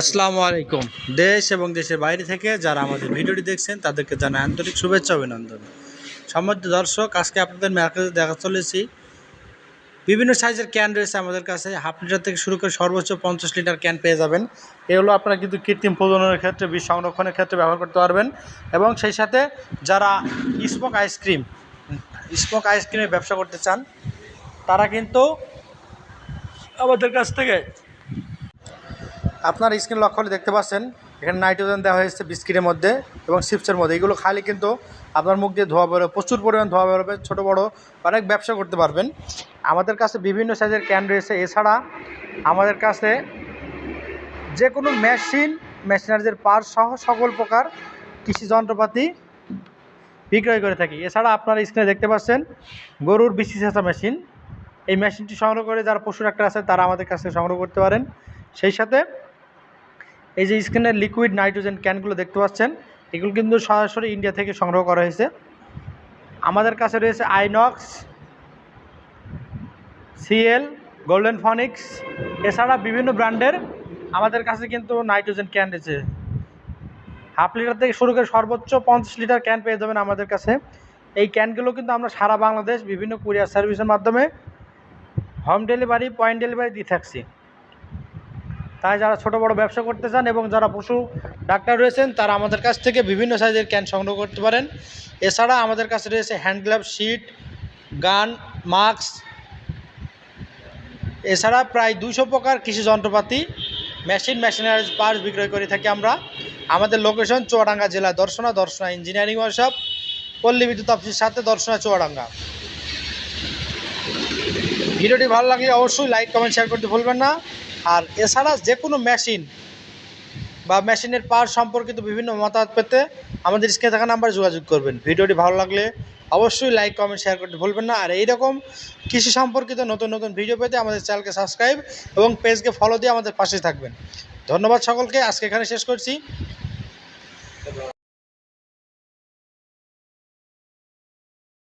আসসালামু আলাইকুম। দেশ এবং দেশের বাইরে থেকে যারা আমাদের ভিডিওটি দেখছেন, তাদেরকে জানাই আন্তরিক শুভেচ্ছা অভিনন্দন। সম্মানিত দর্শক, আজকে আপনাদের মার্কেটে দেখা চলেছি। বিভিন্ন সাইজের ক্যান রয়েছে আমাদের কাছে। হাফ লিটার থেকে শুরু করে সর্বোচ্চ পঞ্চাশ লিটার ক্যান পেয়ে যাবেন। এগুলো আপনারা কিন্তু কৃত্রিম প্রজননের ক্ষেত্রে বিষ সংরক্ষণের ক্ষেত্রে ব্যবহার করতে পারবেন। এবং সেই সাথে যারা স্মোক আইসক্রিম, স্মোক আইসক্রিমের ব্যবসা করতে চান, তারা কিন্তু আমাদের কাছ থেকে আপনার স্ক্রিন লক্ষ্য করে দেখতে পাচ্ছেন, এখানে নাইট্রোজেন দেওয়া হয়েছে বিস্কিটের মধ্যে এবং চিপসের মধ্যে। এগুলো খালি কিন্তু আপনার মুখ দিয়ে ধোয়া বেরোবে, প্রচুর পরিমাণ ধোয়া বেরোবে, ছোটো, বড়ো, অনেক ব্যবসা করতে পারবেন। আমাদের কাছে বিভিন্ন সাইজের ক্যান রয়েছে। এছাড়া আমাদের কাছে যে কোনো মেশিন মেশিনারিজের পার সহ সকল প্রকার কৃষি যন্ত্রপাতি বিক্রয় করে থাকি। এছাড়া আপনারা স্ক্রিনে দেখতে পাচ্ছেন, গরুর বিসি চেঁচা মেশিন। এই মেশিনটি সংগ্রহ করে যারা পশু ডাক্তার আছে তারা আমাদের কাছে সংগ্রহ করতে পারেন। সেই সাথে এই যে স্ক্রিনের লিকুইড নাইট্রোজেন ক্যানগুলো দেখতে পাচ্ছেন, এগুলো কিন্তু সরাসরি ইন্ডিয়া থেকে সংগ্রহ করা হয়েছে। আমাদের কাছে রয়েছে আইনক্স সিএল গোল্ডেন ফনিক্স এছাড়া বিভিন্ন ব্র্যান্ডের আমাদের কাছে কিন্তু নাইট্রোজেন ক্যান রয়েছে। হাফ লিটার থেকে শুরু করে সর্বোচ্চ পঞ্চাশ লিটার ক্যান পেয়ে যাবেন আমাদের কাছে। এই ক্যানগুলো কিন্তু আমরা সারা বাংলাদেশ, বিভিন্ন কুরিয়ার সার্ভিসের মাধ্যমে হোম ডেলিভারি পয়েন্ট ডেলিভারি দিয়ে থাকছি। তাই যারা ছোট বড় ব্যবসা করতে চান এবং যারা পশু ডাক্তার রয়েছেন, তারা আমাদের কাছ থেকে বিভিন্ন সাইজের ক্যান সংগ্রহ করতে পারেন। এছাড়া আমাদের কাছে রয়েছে hand glove sheet gun mask এছাড়া প্রায় দুইশো প্রকার কৃষি যন্ত্রপাতি মেশিন মেশিনারিজ পার্টস বিক্রয় করে থাকি আমরা। আমাদের লোকেশন চুয়াডাঙ্গা জেলা দর্শনা দর্শনা ইঞ্জিনিয়ারিং ওয়ার্কশপ পল্লী বিদ্যুৎ অফিসের সাথে দর্শনা চুয়াডাঙ্গা। ভিডিওটি ভালো লাগলে অবশ্যই লাইক কমেন্ট শেয়ার করতে ভুলবেন না। আর এছাড়া যে কোনো মেশিন বা মেশিনের পার্ট সম্পর্কিত বিভিন্ন মতামত পেতে আমাদের স্ক্রিনে থাকা নাম্বার যোগাযোগ করবেন। ভিডিওটি ভালো লাগলে অবশ্যই লাইক কমেন্ট শেয়ার করতে ভুলবেন না। আর এইরকম কৃষি সম্পর্কিত নতুন নতুন ভিডিও পেতে আমাদের চ্যানেলকে সাবস্ক্রাইব এবং পেজকে ফলো দিয়ে আমাদের পাশে থাকবেন। ধন্যবাদ সকলকে। আজকে এখানে শেষ করছি।